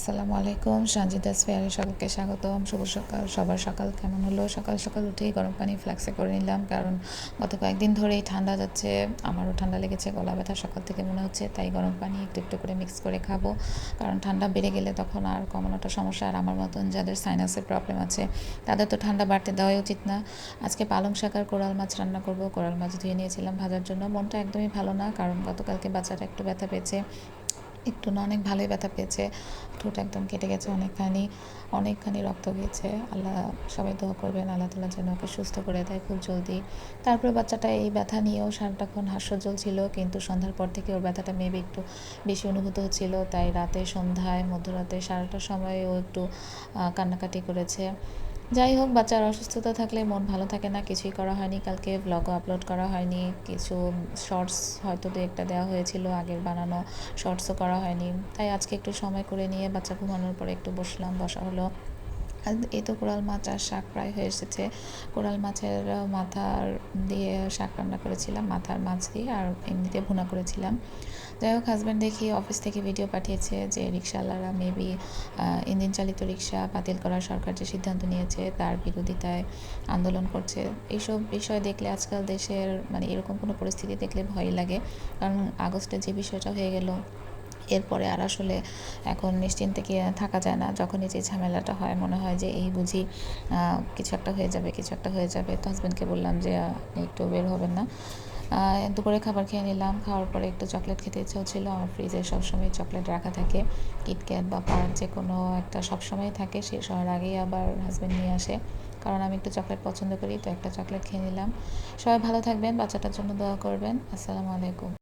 আসসালামু আলাইকুম। সঞ্জিতা স্পেয়ারে সকলকে স্বাগতম। শুভ সকাল। সবার সকাল কেমন হলো? সকাল সকাল উঠেই গরম পানি ফ্ল্যাক্সে করে নিলাম কারণ গত কয়েকদিন ধরেই ঠান্ডা যাচ্ছে, আমারও ঠান্ডা লেগেছে, গলা ব্যথা সকাল থেকে মনে হচ্ছে, তাই গরম পানি একটু একটু করে মিক্স করে খাব। কারণ ঠান্ডা বেড়ে গেলে তখন আর কমানোটা সমস্যা। আর আমার মতন যাদের সাইনাসের প্রবলেম আছে, তাদের তো ঠান্ডা বাড়তে দেওয়াই উচিত না। আজকে পালং শাক আর কোরাল মাছ রান্না করব। কোরাল মাছ ধুয়ে নিয়েছিলাম ভাজার জন্য। মনটা একদমই ভালো না, কারণ গতকালকে বাচ্চাটা একটু ব্যথা পেয়েছে। একটু না, অনেক ভালোই ব্যথা পেয়েছে। ঠোঁট একদম কেটে গেছে অনেকখানি অনেকখানি রক্ত গিয়েছে। আল্লাহ সবাই দোয়া করবেন, আল্লাহ তালা যেন ওকে সুস্থ করে দেয় খুব জলদি। তারপরে বাচ্চাটা এই ব্যথা নিয়েও সারাটাক্ষণ হাস্যজ্জ্বল ছিল, কিন্তু সন্ধ্যার পর থেকে ওর ব্যথাটা মেবি একটু বেশি অনুভূত হচ্ছিল। তাই রাতে সন্ধ্যায়, মধ্যরাতে সারাটা সময় ও একটু কান্নাকাটি করেছে। যাই হোক, বাচ্চার অসুস্থতা থাকলে মন ভালো থাকে না, কিছুই করা হয়নি। কালকে ব্লগও আপলোড করা হয়নি। কিছু শর্টস হয়তো দু একটা দেওয়া হয়েছিল, আগের বানানো শর্টসও করা হয়নি। তাই আজকে একটু সময় করে নিয়ে বাচ্চা ঘুমানোর পরে একটু বসলাম, বসা হলো। এই তো কোরাল মাছ আর শাক প্রায় হয়ে এসেছে। কোরাল মাছের মাথার দিয়ে শাক রান্না করেছিলাম, মাথার মাছ দিয়ে আর এমনিতে ভুনা করেছিলাম। যাই হোক হাজব্যান্ড দেখি অফিস থেকে ভিডিও পাঠিয়েছে যে রিক্সাওয়ালারা মেবি ইঞ্জিন চালিত রিক্সা বাতিল করার সরকার যে সিদ্ধান্ত নিয়েছে তার বিরোধিতায় আন্দোলন করছে। এইসব বিষয় দেখলে আজকাল দেশের মানে এরকম কোনো পরিস্থিতি দেখলে ভয় লাগে। কারণ আগস্টে যে বিষয়টা হয়ে গেল এরপরে আর আসলে এখন নিশ্চিন্তে কি থাকা যায় না। যখনই যে ঝামেলাটা হয়, মনে হয় যে এই বুঝি কিছু একটা হয়ে যাবে, কিছু একটা হয়ে যাবে। তো হাজব্যান্ডকে বললাম যে একটু বের হবেন না। দুপুরে খাবার খেয়ে নিলাম। খাওয়ার পরে একটু চকলেট খেতে ইচ্ছা হচ্ছিল আমার ফ্রিজে সবসময় চকলেট রাখা থাকে। কিটক্যাট বা পার্ক যে কোনো একটা সবসময় থাকে। শেষ হওয়ার আগেই আবার হাজব্যান্ড নিয়ে আসে। কারণ আমি একটু চকলেট পছন্দ করি, তো একটা চকলেট খেয়ে নিলাম। সবাই ভালো থাকবেন, বাচ্চাটার জন্য দোয়া করবেন। আসসালামু আলাইকুম।